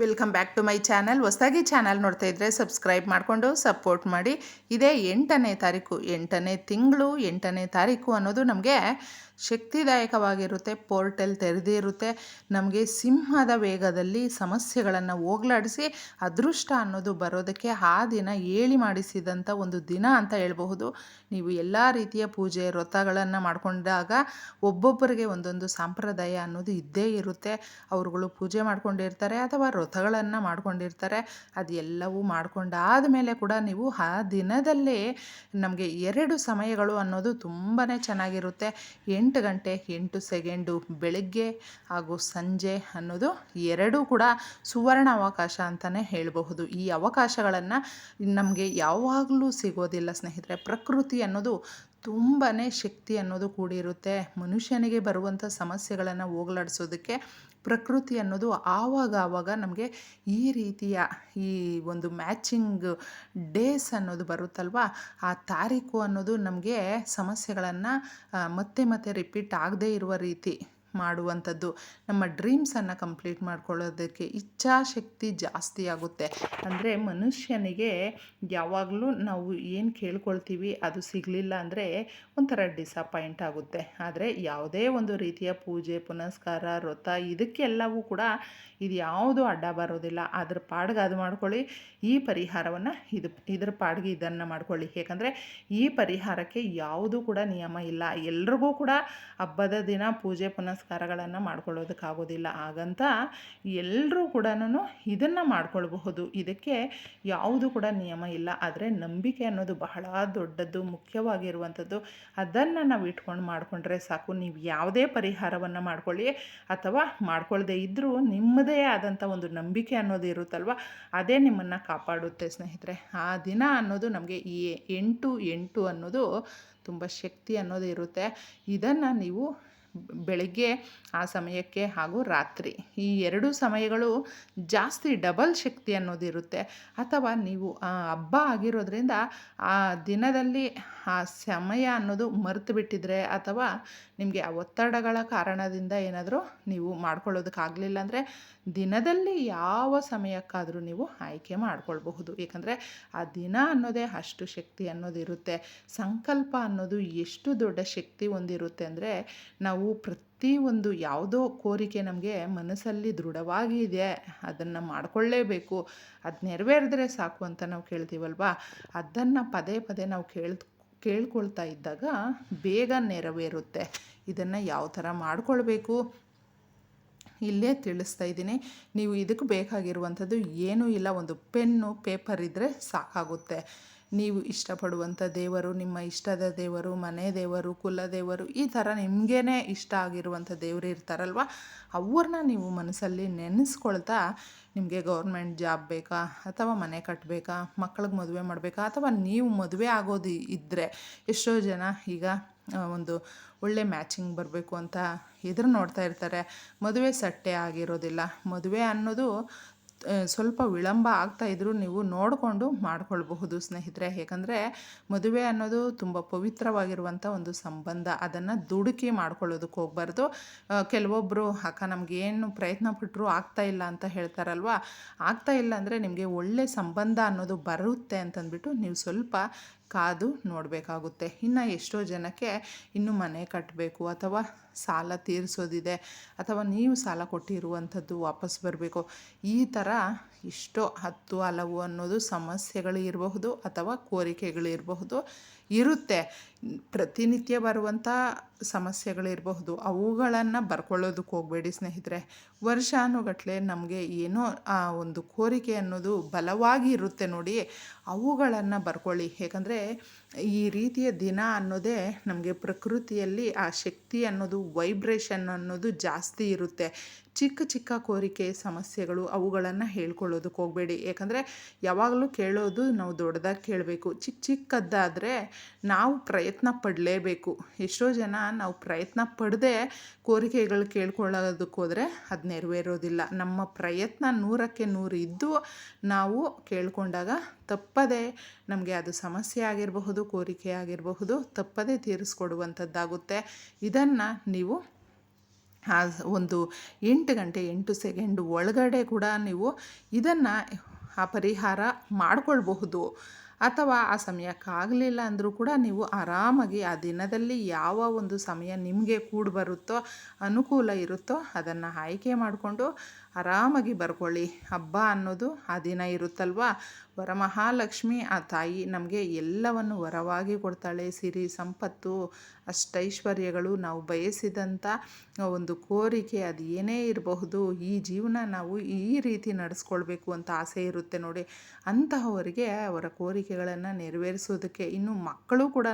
Welcome back to my channel ಹೊಸದಾಗಿ channel ನೋಡ್ತಾ ಇದ್ದರೆ ಸಬ್ಸ್ಕ್ರೈಬ್ ಮಾಡಿಕೊಂಡು ಸಪೋರ್ಟ್ ಮಾಡಿ. ಇದೇ ಎಂಟನೇ ತಾರೀಕು, ಎಂಟನೇ ತಿಂಗಳು, ಎಂಟನೇ ತಾರೀಕು ಅನ್ನೋದು ನಮಗೆ ಶಕ್ತಿದಾಯಕವಾಗಿರುತ್ತೆ, ಪೋರ್ಟಲ್ ತೆರೆದಿರುತ್ತೆ ನಮಗೆ ಸಿಂಹದ ವೇಗದಲ್ಲಿ ಸಮಸ್ಯೆಗಳನ್ನು ಹೋಗ್ಲಾಡಿಸಿ ಅದೃಷ್ಟ ಅನ್ನೋದು ಬರೋದಕ್ಕೆ ಆ ದಿನ ಏಳಿ ಮಾಡಿಸಿದಂಥ ಒಂದು ದಿನ ಅಂತ ಹೇಳ್ಬಹುದು. ನೀವು ಎಲ್ಲ ರೀತಿಯ ಪೂಜೆ, ವ್ರತಗಳನ್ನು ಮಾಡಿಕೊಂಡಾಗ ಒಬ್ಬೊಬ್ಬರಿಗೆ ಒಂದೊಂದು ಸಂಪ್ರದಾಯ ಅನ್ನೋದು ಇದ್ದೇ ಇರುತ್ತೆ. ಅವರುಗಳು ಪೂಜೆ ಮಾಡ್ಕೊಂಡಿರ್ತಾರೆ ಅಥವಾ ವ್ರತಗಳನ್ನು ಮಾಡ್ಕೊಂಡಿರ್ತಾರೆ. ಅದೆಲ್ಲವೂ ಮಾಡ್ಕೊಂಡಾದ ಮೇಲೆ ಕೂಡ ನೀವು ಆ ದಿನದಲ್ಲೇ ನಮಗೆ ಎರಡು ಸಮಯಗಳು ಅನ್ನೋದು ತುಂಬಾ ಚೆನ್ನಾಗಿರುತ್ತೆ. ಎಂಟು ಗಂಟೆ ಎಂಟು ಸೆಕೆಂಡು ಬೆಳಗ್ಗೆ ಹಾಗೂ ಸಂಜೆ ಅನ್ನೋದು ಎರಡೂ ಕೂಡ ಸುವರ್ಣ ಅವಕಾಶ ಅಂತಲೇ ಹೇಳಬಹುದು. ಈ ಅವಕಾಶಗಳನ್ನು ನಮಗೆ ಯಾವಾಗಲೂ ಸಿಗೋದಿಲ್ಲ ಸ್ನೇಹಿತರೆ. ಪ್ರಕೃತಿ ಅನ್ನೋದು ತುಂಬಾ ಶಕ್ತಿ ಅನ್ನೋದು ಕೂಡಿರುತ್ತೆ. ಮನುಷ್ಯನಿಗೆ ಬರುವಂಥ ಸಮಸ್ಯೆಗಳನ್ನು ಹೋಗಲಾಡಿಸೋದಕ್ಕೆ ಪ್ರಕೃತಿ ಅನ್ನೋದು ಆವಾಗ ಆವಾಗ ನಮಗೆ ಈ ರೀತಿಯ ಈ ಒಂದು ಮ್ಯಾಚಿಂಗ್ ಡೇಸ್ ಅನ್ನೋದು ಬರುತ್ತಲ್ವ? ಆ ತಾರೀಕು ಅನ್ನೋದು ನಮಗೆ ಸಮಸ್ಯೆಗಳನ್ನು ಮತ್ತೆ ಮತ್ತೆ ರಿಪೀಟ್ ಆಗದೇ ಇರುವ ರೀತಿ ಮಾಡುವಂಥದ್ದು. ನಮ್ಮ ಡ್ರೀಮ್ಸನ್ನು ಕಂಪ್ಲೀಟ್ ಮಾಡ್ಕೊಳ್ಳೋದಕ್ಕೆ ಇಚ್ಛಾಶಕ್ತಿ ಜಾಸ್ತಿ ಆಗುತ್ತೆ. ಅಂದರೆ ಮನುಷ್ಯನಿಗೆ ಯಾವಾಗಲೂ ನಾವು ಏನು ಕೇಳ್ಕೊಳ್ತೀವಿ ಅದು ಸಿಗಲಿಲ್ಲ ಅಂದರೆ ಒಂಥರ ಡಿಸಪಾಯಿಂಟ್ ಆಗುತ್ತೆ. ಆದರೆ ಯಾವುದೇ ಒಂದು ರೀತಿಯ ಪೂಜೆ, ಪುನಸ್ಕಾರ, ವ್ರತ ಇದಕ್ಕೆಲ್ಲವೂ ಕೂಡ ಇದು ಯಾವುದು ಅಡ್ಡ ಬರೋದಿಲ್ಲ. ಅದ್ರ ಪಾಡ್ಗೆ ಅದು ಮಾಡ್ಕೊಳ್ಳಿ. ಈ ಪರಿಹಾರವನ್ನು ಇದು, ಇದ್ರ ಪಾಡ್ಗೆ ಇದನ್ನು ಮಾಡ್ಕೊಳ್ಳಿ. ಏಕೆಂದರೆ ಈ ಪರಿಹಾರಕ್ಕೆ ಯಾವುದೂ ಕೂಡ ನಿಯಮ ಇಲ್ಲ. ಎಲ್ರಿಗೂ ಕೂಡ ಹಬ್ಬದ ದಿನ ಪೂಜೆ ಪುನಸ್ಕಾರಗಳನ್ನು ಮಾಡ್ಕೊಳ್ಳೋದಕ್ಕಾಗೋದಿಲ್ಲ. ಹಾಗಂತ ಎಲ್ಲರೂ ಕೂಡ ಇದನ್ನು ಮಾಡ್ಕೊಳ್ಬಹುದು. ಇದಕ್ಕೆ ಯಾವುದು ಕೂಡ ನಿಯಮ ಇಲ್ಲ. ಆದರೆ ನಂಬಿಕೆ ಅನ್ನೋದು ಬಹಳ ದೊಡ್ಡದ್ದು, ಮುಖ್ಯವಾಗಿರುವಂಥದ್ದು. ಅದನ್ನು ನಾವು ಇಟ್ಕೊಂಡು ಮಾಡಿಕೊಂಡ್ರೆ ಸಾಕು. ನೀವು ಯಾವುದೇ ಪರಿಹಾರವನ್ನು ಮಾಡ್ಕೊಳ್ಳಿ. ಅಥವಾ ಮಾಡ್ಕೊಳ್ಳದೆ ಇದ್ದರೂ ನಿಮ್ಮದೇ ಆದಂಥ ಒಂದು ನಂಬಿಕೆ ಅನ್ನೋದು ಇರುತ್ತಲ್ವ? ಅದೇ ನಿಮ್ಮನ್ನು ಕಾಪಾಡುತ್ತೆ ಸ್ನೇಹಿತರೆ. ಆ ದಿನ ಅನ್ನೋದು ನಮಗೆ ಈ ಎಂಟು ಎಂಟು ಅನ್ನೋದು ತುಂಬ ಶಕ್ತಿ ಅನ್ನೋದು ಇರುತ್ತೆ. ಇದನ್ನು ನೀವು ಬೆಳಗ್ಗೆ, ಆ ಸಮಯಕ್ಕೆ ಹಾಗೂ ರಾತ್ರಿ. ಈ ಎರಡು ಸಮಯಗಳು ಜಾಸ್ತಿ ಡಬಲ್ ಶಕ್ತಿ ಅನ್ನೋದಿರುತ್ತೆ. ಅಥವಾ ನೀವು ಹಬ್ಬ ಆಗಿರೋದ್ರಿಂದ ಆ ದಿನದಲ್ಲಿ ಆ ಸಮಯ ಅನ್ನೋದು ಮರೆತು ಬಿಟ್ಟಿದ್ರೆ ಅಥವಾ ನಿಮಗೆ ಆ ಒತ್ತಡಗಳ ಕಾರಣದಿಂದ ಏನಾದರೂ ನೀವು ಮಾಡ್ಕೊಳ್ಳೋದಕ್ಕಾಗಲಿಲ್ಲ ಅಂದರೆ ದಿನದಲ್ಲಿ ಯಾವ ಸಮಯಕ್ಕಾದರೂ ನೀವು ಆಯ್ಕೆ ಮಾಡ್ಕೊಳ್ಬಹುದು. ಏಕೆಂದರೆ ಆ ದಿನ ಅನ್ನೋದೇ ಅಷ್ಟು ಶಕ್ತಿ ಅನ್ನೋದಿರುತ್ತೆ. ಸಂಕಲ್ಪ ಅನ್ನೋದು ಎಷ್ಟು ದೊಡ್ಡ ಶಕ್ತಿ ಹೊಂದಿರುತ್ತೆ ಅಂದರೆ ನಾವು ಪ್ರತಿ ಒಂದು ಯಾವುದೋ ಕೋರಿಕೆ ನಮಗೆ ಮನಸ್ಸಲ್ಲಿ ದೃಢವಾಗಿ ಇದೆ, ಅದನ್ನು ಮಾಡಿಕೊಳ್ಳೇಬೇಕು, ಅದು ನೆರವೇರಿದ್ರೆ ಸಾಕು ಅಂತ ನಾವು ಕೇಳ್ತೀವಲ್ವಾ? ಅದನ್ನು ಪದೇ ಪದೇ ನಾವು ಕೇಳ್ ಕೇಳ್ಕೊಳ್ತಾ ಇದ್ದಾಗ ಬೇಗ ನೆರವೇರುತ್ತೆ. ಇದನ್ನು ಯಾವ ಥರ ಮಾಡ್ಕೊಳ್ಬೇಕು? ಇಲ್ಲೇ ತಿಳಿಸ್ತಾ ಇದ್ದೀನಿ. ನೀವು ಇದಕ್ಕೆ ಬೇಕಾಗಿರುವಂಥದ್ದು ಏನೂ ಇಲ್ಲ. ಒಂದು ಪೆನ್ನು, ಪೇಪರ್ ಇದ್ದರೆ ಸಾಕಾಗುತ್ತೆ. ನೀವು ಇಷ್ಟಪಡುವಂಥ ದೇವರು, ನಿಮ್ಮ ಇಷ್ಟದ ದೇವರು, ಮನೆ ದೇವರು, ಕುಲ ದೇವರು, ಈ ಥರ ನಿಮಗೇ ಇಷ್ಟ ಆಗಿರುವಂಥ ದೇವರು ಇರ್ತಾರಲ್ವ? ಅವ್ರನ್ನ ನೀವು ಮನಸ್ಸಲ್ಲಿ ನೆನೆಸ್ಕೊಳ್ತಾ ನಿಮಗೆ ಗೌರ್ಮೆಂಟ್ ಜಾಬ್ ಬೇಕಾ? ಅಥವಾ ಮನೆ ಕಟ್ಟಬೇಕಾ ಮಕ್ಕಳಿಗೆ ಮದುವೆ ಮಾಡಬೇಕಾ? ಅಥವಾ ನೀವು ಮದುವೆ ಆಗೋದು ಇದ್ದರೆ ಎಷ್ಟೋ ಜನ ಈಗ ಒಂದು ಒಳ್ಳೆ ಮ್ಯಾಚಿಂಗ್ ಬರಬೇಕು ಅಂತ ಎದುರು ನೋಡ್ತಾ ಇರ್ತಾರೆ. ಮದುವೆ ಸಟ್ಟೆ ಆಗಿರೋದಿಲ್ಲ. ಮದುವೆ ಅನ್ನೋದು ಸ್ವಲ್ಪ ವಿಳಂಬ ಆಗ್ತಾ ಇದ್ದರೂ ನೀವು ನೋಡಿಕೊಂಡು ಮಾಡ್ಕೊಳ್ಬಹುದು ಸ್ನೇಹಿತರೆ. ಏಕೆಂದರೆ ಮದುವೆ ಅನ್ನೋದು ತುಂಬ ಪವಿತ್ರವಾಗಿರುವಂಥ ಒಂದು ಸಂಬಂಧ. ಅದನ್ನು ದುಡುಕಿ ಮಾಡ್ಕೊಳ್ಳೋದಕ್ಕೆ ಹೋಗ್ಬಾರ್ದು. ಕೆಲವೊಬ್ಬರು ಅಕ್ಕ, ನಮಗೇನು ಪ್ರಯತ್ನ ಪಟ್ಟರು ಆಗ್ತಾ ಇಲ್ಲ ಅಂತ ಹೇಳ್ತಾರಲ್ವಾ? ಆಗ್ತಾ ಇಲ್ಲ ಅಂದರೆ ನಿಮಗೆ ಒಳ್ಳೆ ಸಂಬಂಧ ಅನ್ನೋದು ಬರುತ್ತೆ ಅಂತಂದ್ಬಿಟ್ಟು ನೀವು ಸ್ವಲ್ಪ ಕಾದು ನೋಡಬೇಕಾಗುತ್ತೆ. ಇನ್ನು ಎಷ್ಟೋ ಜನಕ್ಕೆ ಇನ್ನು ಮನೆ ಕಟ್ಟಬೇಕು ಅಥವಾ ಸಾಲ ತೀರಿಸೋದಿದೆ ಅಥವಾ ನೀವು ಸಾಲ ಕೊಟ್ಟಿರುವಂಥದ್ದು ವಾಪಸ್ ಬರಬೇಕು. ಈ ಥರ ಇಷ್ಟೋ ಹತ್ತು ಹಲವು ಅನ್ನೋದು ಸಮಸ್ಯೆಗಳು ಇರಬಹುದು ಅಥವಾ ಕೋರಿಕೆಗಳಿರಬಹುದು ಇರುತ್ತೆ. ಪ್ರತಿನಿತ್ಯ ಬರುವಂಥ ಸಮಸ್ಯೆಗಳಿರಬಹುದು. ಅವುಗಳನ್ನು ಬರ್ಕೊಳ್ಳೋದಕ್ಕೆ ಹೋಗಬೇಡಿ ಸ್ನೇಹಿತರೆ. ವರ್ಷಾನುಗಟ್ಟಲೆ ನಮಗೆ ಏನೋ ಆ ಒಂದು ಕೋರಿಕೆ ಅನ್ನೋದು ಬಲವಾಗಿ ಇರುತ್ತೆ ನೋಡಿ. ಅವುಗಳನ್ನು ಬರ್ಕೊಳ್ಳಿ. ಏಕೆಂದರೆ ಈ ರೀತಿಯ ದಿನ ಅನ್ನೋದೇ ನಮಗೆ ಪ್ರಕೃತಿಯಲ್ಲಿ ಆ ಶಕ್ತಿ ಅನ್ನೋದು ವೈಬ್ರೇಷನ್ ಅನ್ನೋದು ಜಾಸ್ತಿ ಇರುತ್ತೆ. ಚಿಕ್ಕ ಚಿಕ್ಕ ಕೋರಿಕೆ, ಸಮಸ್ಯೆಗಳು ಅವುಗಳನ್ನು ಹೇಳ್ಕೊಳ್ಳೋದಕ್ಕೆ ಹೋಗಬೇಡಿ. ಯಾಕಂದರೆ ಯಾವಾಗಲೂ ಕೇಳೋದು ನಾವು ದೊಡ್ಡದಾಗಿ ಕೇಳಬೇಕು. ಚಿಕ್ಕ ಚಿಕ್ಕದ್ದಾದರೆ ನಾವು ಪ್ರಯತ್ನ ಪಡಲೇಬೇಕು. ಎಷ್ಟೋ ಜನ ನಾವು ಪ್ರಯತ್ನ ಪಡದೆ ಕೋರಿಕೆಗಳು ಕೇಳ್ಕೊಳ್ಳೋದಕ್ಕೆ ಹೋದರೆ ಅದು ನೆರವೇರೋದಿಲ್ಲ. ನಮ್ಮ ಪ್ರಯತ್ನ ನೂರಕ್ಕೆ ನೂರು ಇದ್ದು ನಾವು ಕೇಳ್ಕೊಂಡಾಗ ತಪ್ಪದೆ ನಮಗೆ ಅದು ಸಮಸ್ಯೆ ಆಗಿರಬಹುದು, ಕೋರಿಕೆ ಆಗಿರಬಹುದು, ತಪ್ಪದೇ ತೀರಿಸ್ಕೊಡುವಂಥದ್ದಾಗುತ್ತೆ. ಇದನ್ನು ನೀವು ಆ ಒಂದು ಎಂಟು ಗಂಟೆ, ಎಂಟು ಸೆಕೆಂಡ್ ಒಳಗಡೆ ಕೂಡ ನೀವು ಇದನ್ನು ಆ ಪರಿಹಾರ ಮಾಡ್ಕೊಳ್ಬಹುದು. ಅಥವಾ ಆ ಸಮಯಕ್ಕಾಗಲಿಲ್ಲ ಅಂದರೂ ಕೂಡ ನೀವು ಆರಾಮಾಗಿ ಆ ದಿನದಲ್ಲಿ ಯಾವ ಒಂದು ಸಮಯ ನಿಮಗೆ ಕೂಡಿ ಬರುತ್ತೋ, ಅನುಕೂಲ ಇರುತ್ತೋ ಅದನ್ನು ಆಯ್ಕೆ ಮಾಡಿಕೊಂಡು ಆರಾಮಾಗಿ ಬರ್ಕೊಳ್ಳಿ. ಹಬ್ಬ ಅನ್ನೋದು ಆ ದಿನ ಇರುತ್ತಲ್ವಾ? ವರಮಹಾಲಕ್ಷ್ಮಿ ಆ ತಾಯಿ ನಮಗೆ ಎಲ್ಲವನ್ನು ವರವಾಗಿ ಕೊಡ್ತಾಳೆ. ಸಿರಿ ಸಂಪತ್ತು, ಅಷ್ಟೈಶ್ವರ್ಯಗಳು ನಾವು ಬಯಸಿದಂಥ ಒಂದು ಕೋರಿಕೆ ಅದು ಏನೇ ಇರಬಹುದು. ಈ ಜೀವನ ನಾವು ಈ ರೀತಿ ನಡೆಸ್ಕೊಳ್ಬೇಕು ಅಂತ ಆಸೆ ಇರುತ್ತೆ ನೋಡಿ. ಅಂತಹವರಿಗೆ ಅವರ ಕೋರಿಕೆಗಳನ್ನು ನೆರವೇರಿಸೋದಕ್ಕೆ ಇನ್ನು ಮಕ್ಕಳು ಕೂಡ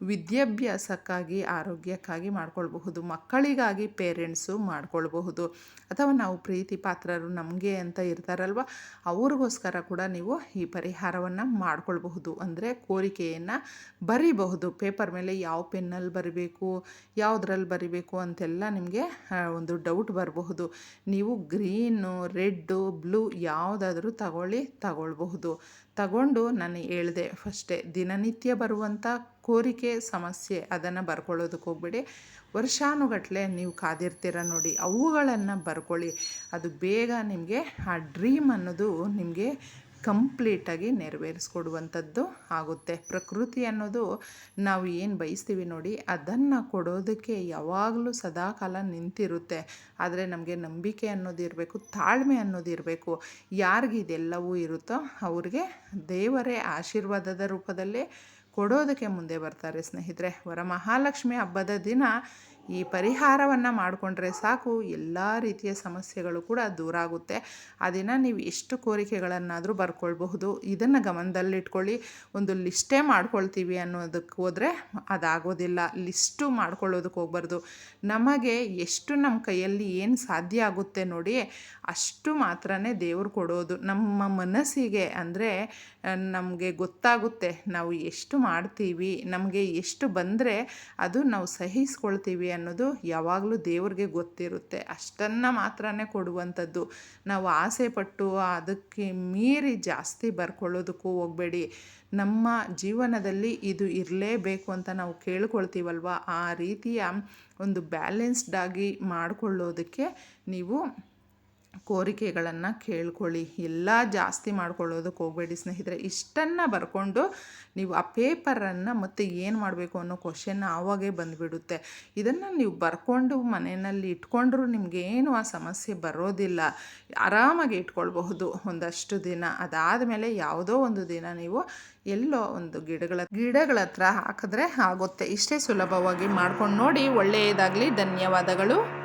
ವಿದ್ಯಾಭ್ಯಾಸಕ್ಕಾಗಿ, ಆರೋಗ್ಯಕ್ಕಾಗಿ ಮಾಡ್ಕೊಳ್ಬಹುದು. ಮಕ್ಕಳಿಗಾಗಿ ಪೇರೆಂಟ್ಸು ಮಾಡ್ಕೊಳ್ಬಹುದು. ಅಥವಾ ನಾವು ಪ್ರೀತಿ ಪಾತ್ರರು ನಮಗೆ ಅಂತ ಇರ್ತಾರಲ್ವ, ಅವ್ರಿಗೋಸ್ಕರ ಕೂಡ ನೀವು ಈ ಪರಿಹಾರವನ್ನು ಮಾಡ್ಕೊಳ್ಬಹುದು. ಅಂದರೆ ಕೋರಿಕೆಯನ್ನು ಬರಿಬಹುದು. ಪೇಪರ್ ಮೇಲೆ ಯಾವ ಪೆನ್ನಲ್ಲಿ ಬರಿಬೇಕು, ಯಾವುದ್ರಲ್ಲಿ ಬರಿಬೇಕು ಅಂತೆಲ್ಲ ನಿಮಗೆ ಒಂದು ಡೌಟ್ ಬರಬಹುದು. ನೀವು ಗ್ರೀನು, ರೆಡ್ಡು, ಬ್ಲೂ ಯಾವುದಾದ್ರೂ ತಗೊಳ್ಳಿ, ತಗೊಳ್ಬಹುದು. ತಗೊಂಡು ನಾನು ಹೇಳಿದೆ ಫಸ್ಟೇ, ದಿನನಿತ್ಯ ಬರುವಂಥ ಕೋರಿಕೆ ಸಮಸ್ಯೆ ಅದನ್ನು ಬರ್ಕೊಳ್ಳೋದಕ್ಕೆ ಹೋಗ್ಬೇಡಿ. ವರ್ಷಾನುಗಟ್ಟಲೆ ನೀವು ಕಾದಿರ್ತೀರ ನೋಡಿ, ಅವುಗಳನ್ನು ಬರ್ಕೊಳ್ಳಿ. ಅದು ಬೇಗ ನಿಮಗೆ ಆ ಡ್ರೀಮ್ ಅನ್ನೋದು ನಿಮಗೆ ಕಂಪ್ಲೀಟಾಗಿ ನೆರವೇರಿಸ್ಕೊಡುವಂಥದ್ದು ಆಗುತ್ತೆ. ಪ್ರಕೃತಿ ಅನ್ನೋದು ನಾವು ಏನು ಬಯಸ್ತೀವಿ ನೋಡಿ, ಅದನ್ನು ಕೊಡೋದಕ್ಕೆ ಯಾವಾಗಲೂ ಸದಾಕಾಲ ನಿಂತಿರುತ್ತೆ. ಆದರೆ ನಮಗೆ ನಂಬಿಕೆ ಅನ್ನೋದು ಇರಬೇಕು, ತಾಳ್ಮೆ ಅನ್ನೋದು ಇರಬೇಕು. ಯಾರಿಗೆ ಇದೆಲ್ಲವೂ ಇರುತ್ತೋ ಅವ್ರಿಗೆ ದೇವರೇ ಆಶೀರ್ವಾದದ ರೂಪದಲ್ಲೇ ಕೊಡೋದಕ್ಕೆ ಮುಂದೆ ಬರ್ತಾರೆ ಸ್ನೇಹಿತರೆ. ವರಮಹಾಲಕ್ಷ್ಮಿ ಹಬ್ಬದ ದಿನ ಈ ಪರಿಹಾರವನ್ನು ಮಾಡಿಕೊಂಡ್ರೆ ಸಾಕು. ಎಲ್ಲ ರೀತಿಯ ಸಮಸ್ಯೆಗಳು ಕೂಡ ದೂರ ಆಗುತ್ತೆ. ಅದನ್ನು ನೀವು ಎಷ್ಟು ಕೋರಿಕೆಗಳನ್ನಾದರೂ ಬರ್ಕೊಳ್ಬಹುದು. ಇದನ್ನು ಗಮನದಲ್ಲಿಟ್ಕೊಳ್ಳಿ. ಒಂದು ಲಿಸ್ಟೇ ಮಾಡ್ಕೊಳ್ತೀವಿ ಅನ್ನೋದಕ್ಕೆ ಹೋದರೆ ಅದಾಗೋದಿಲ್ಲ. ಲಿಸ್ಟು ಮಾಡ್ಕೊಳ್ಳೋದಕ್ಕೆ ಹೋಗ್ಬಾರ್ದು. ನಮಗೆ ಎಷ್ಟು ನಮ್ಮ ಕೈಯಲ್ಲಿ ಏನು ಸಾಧ್ಯ ಆಗುತ್ತೆ ನೋಡಿ ಅಷ್ಟು ಮಾತ್ರ ದೇವರು ಕೊಡೋದು. ನಮ್ಮ ಮನಸ್ಸಿಗೆ ಅಂದರೆ ನಮಗೆ ಗೊತ್ತಾಗುತ್ತೆ ನಾವು ಎಷ್ಟು ಮಾಡ್ತೀವಿ. ನಮಗೆ ಎಷ್ಟು ಬಂದರೆ ಅದು ನಾವು ಸಹಿಸ್ಕೊಳ್ತೀವಿ ಅನ್ನೋದು ಯಾವಾಗಲೂ ದೇವ್ರಿಗೆ ಗೊತ್ತಿರುತ್ತೆ. ಅಷ್ಟನ್ನು ಮಾತ್ರನೇ ಕೊಡುವಂಥದ್ದು. ನಾವು ಆಸೆ ಪಟ್ಟು ಅದಕ್ಕೆ ಮೀರಿ ಜಾಸ್ತಿ ಬರ್ಕೊಳ್ಳೋದಕ್ಕೂ ಹೋಗಬೇಡಿ. ನಮ್ಮ ಜೀವನದಲ್ಲಿ ಇದು ಇರಲೇಬೇಕು ಅಂತ ನಾವು ಕೇಳ್ಕೊಳ್ತೀವಲ್ವ? ಆ ರೀತಿಯ ಒಂದು ಬ್ಯಾಲೆನ್ಸ್ಡಾಗಿ ಮಾಡಿಕೊಳ್ಳೋದಕ್ಕೆ ನೀವು ಕೋರಿಕೆಗಳನ್ನು ಕೇಳ್ಕೊಳ್ಳಿ. ಎಲ್ಲ ಜಾಸ್ತಿ ಮಾಡ್ಕೊಳ್ಳೋದಕ್ಕೆ ಹೋಗಬೇಡಿ ಸ್ನೇಹಿತರೆ. ಇಷ್ಟನ್ನು ಬರ್ಕೊಂಡು ನೀವು ಆ ಪೇಪರನ್ನು ಮತ್ತೆ ಏನು ಮಾಡಬೇಕು ಅನ್ನೋ ಕ್ವಶನ್ ಆವಾಗೇ ಬಂದುಬಿಡುತ್ತೆ. ಇದನ್ನು ನೀವು ಬರ್ಕೊಂಡು ಮನೆಯಲ್ಲಿ ಇಟ್ಕೊಂಡ್ರೂ ನಿಮಗೇನು ಆ ಸಮಸ್ಯೆ ಬರೋದಿಲ್ಲ. ಆರಾಮಾಗಿ ಇಟ್ಕೊಳ್ಬಹುದು ಒಂದಷ್ಟು ದಿನ. ಅದಾದ ಮೇಲೆ ಯಾವುದೋ ಒಂದು ದಿನ ನೀವು ಎಲ್ಲೋ ಒಂದು ಗಿಡಗಳ ಗಿಡಗಳ ಹತ್ರ ಹಾಕಿದ್ರೆ ಆಗುತ್ತೆ. ಇಷ್ಟೇ ಸುಲಭವಾಗಿ ಮಾಡ್ಕೊಂಡು ನೋಡಿ. ಒಳ್ಳೆಯದಾಗಲಿ. ಧನ್ಯವಾದಗಳು.